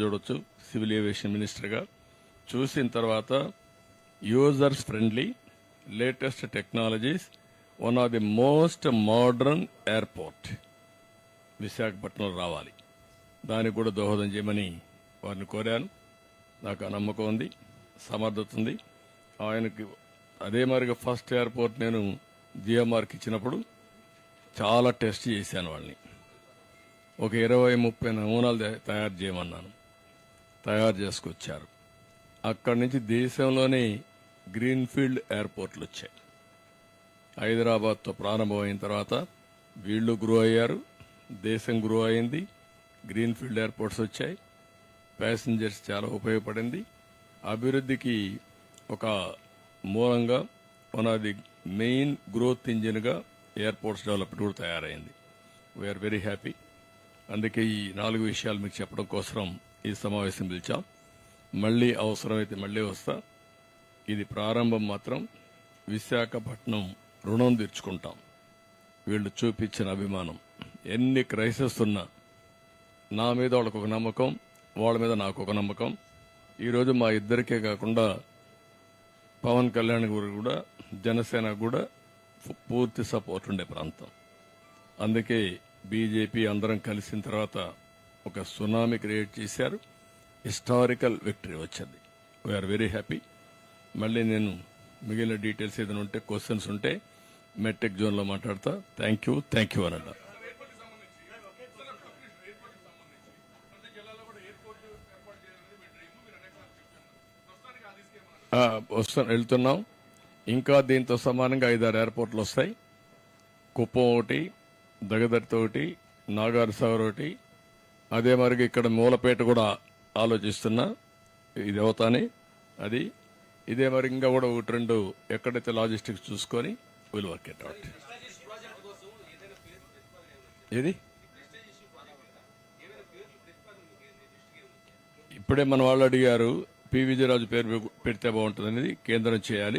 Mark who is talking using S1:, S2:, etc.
S1: చూడొచ్చు civil aviation మినిస్టర్గా. చూసిన తర్వాత users friendly latest technologies one of the most modern airport విశాఖపట్నంలో రావాలి. దానికి కూడా దోహదం చేయమని వారిని కోరాను. నాకు ఆ నమ్మకం ఉంది సమర్థత ఉంది. ఆయనకి అదే మాదిరిగా ఫస్ట్ ఎయిర్పోర్ట్ నేను జిఎంఆర్కి ఇచ్చినప్పుడు చాలా టెస్ట్ చేశాను వాళ్ళని. ఒక ఇరవై ముప్పై నమూనాలు తయారు చేయమన్నాను. తయారు చేసుకొచ్చారు. అక్కడి నుంచి దేశంలోనే గ్రీన్ఫీల్డ్ ఎయిర్పోర్ట్లు వచ్చాయి హైదరాబాద్తో ప్రారంభమైన తర్వాత వీళ్ళు గ్రో అయ్యారు దేశం గ్రో అయింది గ్రీన్ఫీల్డ్ ఎయిర్పోర్ట్స్ వచ్చాయి ప్యాసింజర్స్ చాలా ఉపయోగపడింది. అభివృద్ధికి ఒక మూలంగా one of the main growth ఇంజిన్గా airports development కూడా తయారైంది. వీఆర్ వెరీ హ్యాపీ అందుకే ఈ నాలుగు విషయాలు మీకు చెప్పడం కోసం ఈ సమావేశం పిలిచాం. మళ్ళీ అవసరమైతే మళ్ళీ వస్తా. ఇది ప్రారంభం మాత్రం విశాఖపట్నం రుణం తీర్చుకుంటాం. వీళ్ళు చూపించిన అభిమానం. ఎన్ని క్రైసిస్ ఉన్నా నా మీద వాళ్ళకు ఒక నమ్మకం వాళ్ళ మీద నాకు ఒక నమ్మకం. ఈరోజు మా ఇద్దరికే కాకుండా పవన్ కళ్యాణ్ గారు కూడా జనసేన కూడా పూర్తి సపోర్ట్ ఉండే ప్రాంతం. అందుకే బీజేపీ అందరం కలిసిన తర్వాత ఒక సునామీ క్రియేట్ చేశారు. హిస్టారికల్ విక్టరీ వచ్చింది. వీఆర్ వెరీ హ్యాపీ మళ్ళీ నేను మిగిలిన డీటెయిల్స్ ఏదైనా ఉంటే క్వశ్చన్స్ ఉంటే మెట్రిక్ జోన్లో మాట్లాడతా. థ్యాంక్ యూ థ్యాంక్ యూ అనడా వస్తాను వెళ్తున్నాం. ఇంకా దీంతో సమానంగా ఐదారు ఎయిర్పోర్ట్లు వస్తాయి. కుప్పం ఒకటి దగదర్తి ఒకటి నాగార్సాగర్ ఒకటి అదే మరికి ఇక్కడ మూలపేట కూడా ఆలోచిస్తున్నా. ఇది అవుతానే అది. ఇదే మరి ఇంకా కూడా ఒకటి రెండు ఎక్కడైతే లాజిస్టిక్స్ చూసుకొని విల్ వర్క్ ఇట్ అవుట్ ఏది? ఇప్పుడే మన వాళ్ళు అడిగారు పి. విజయరాజు పేరు పెడితే బాగుంటుంది అనేది కేంద్రం చేయాలి.